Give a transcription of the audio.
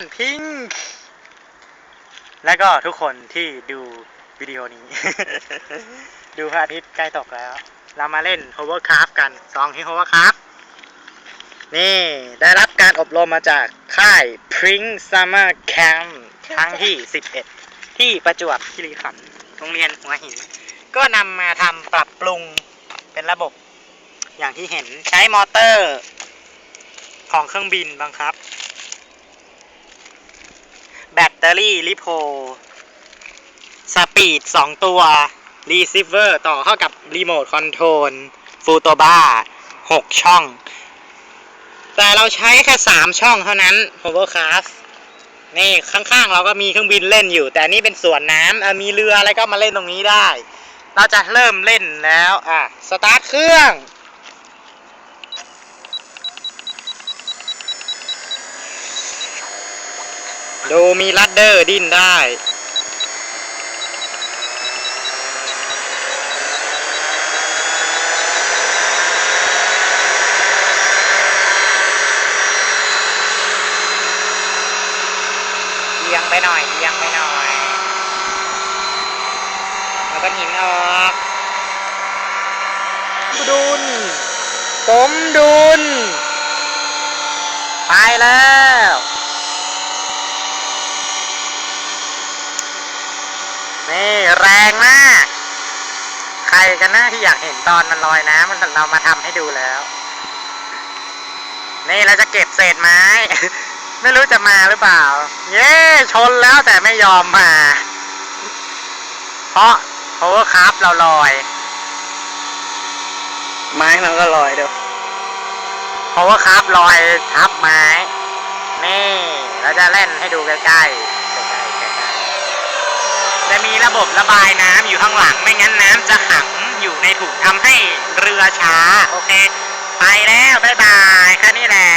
พิงค์แล้วก็ทุกคนที่ดูวิดีโอนี้ ดูพระอาทิตย์ใกล้ตกแล้ว เรามาเล่น hovercraft กันสองที่ hovercraft นี่ได้รับการอบรมมาจากค่าย Pring Summer Camp ครั้งที่ 11 ที่ประจวบคีรีขันธ์โรงเรียนหัวหิน ก็นำมาทำปรับปรุงเป็นระบบ อย่างที่เห็นใช้มอเตอร์ของเครื่องบินบังคับ แบตเตอรี่ลิโพสปีด 2 ตัว รีเซิเวอร์ต่อเข้ากับรีโมทคอนโทรลฟูโตบ้า6 ช่อง แต่เราใช้แค่ 3 ช่องเท่านั้น Hovercraft นี่ข้างๆ เราก็มีเครื่องบินเล่นอยู่ แต่นี่เป็นสวนน้ำมีเรืออะไรก็มาเล่นตรงนี้ได้ เราจะเริ่มเล่นแล้ว อะ สตาร์ทเครื่อง ดูมีลัดเดอร์ดิ้นได้ เอียงไปหน่อย เอียงไปหน่อย แล้วก็หินออกดุนผมดุนไปแล้ว นี่แรงมาก ใครกันนะที่อยากเห็นตอนมันลอยน้ำมันเรามาทำให้ดูแล้ว นี่เราจะเก็บเศษไม้ ไม่รู้จะมาหรือเปล่า เย้ชนแล้วแต่ไม่ยอมมา เพราะเพราะว่าครับเราลอย ไม้มันก็ลอยเดี๋ยวเพราะว่าครับลอยทับไม้ นี่ เราจะเล่นให้ดูใกล้ๆใกล้ๆใกล้ๆ จะมีระบบระบายน้ำอยู่ข้างหลัง ไม่งั้นน้ำจะขังอยู่ในถุงทำให้เรือช้า โอเค ไปแล้ว บ๊ายบาย แค่นี้แหละ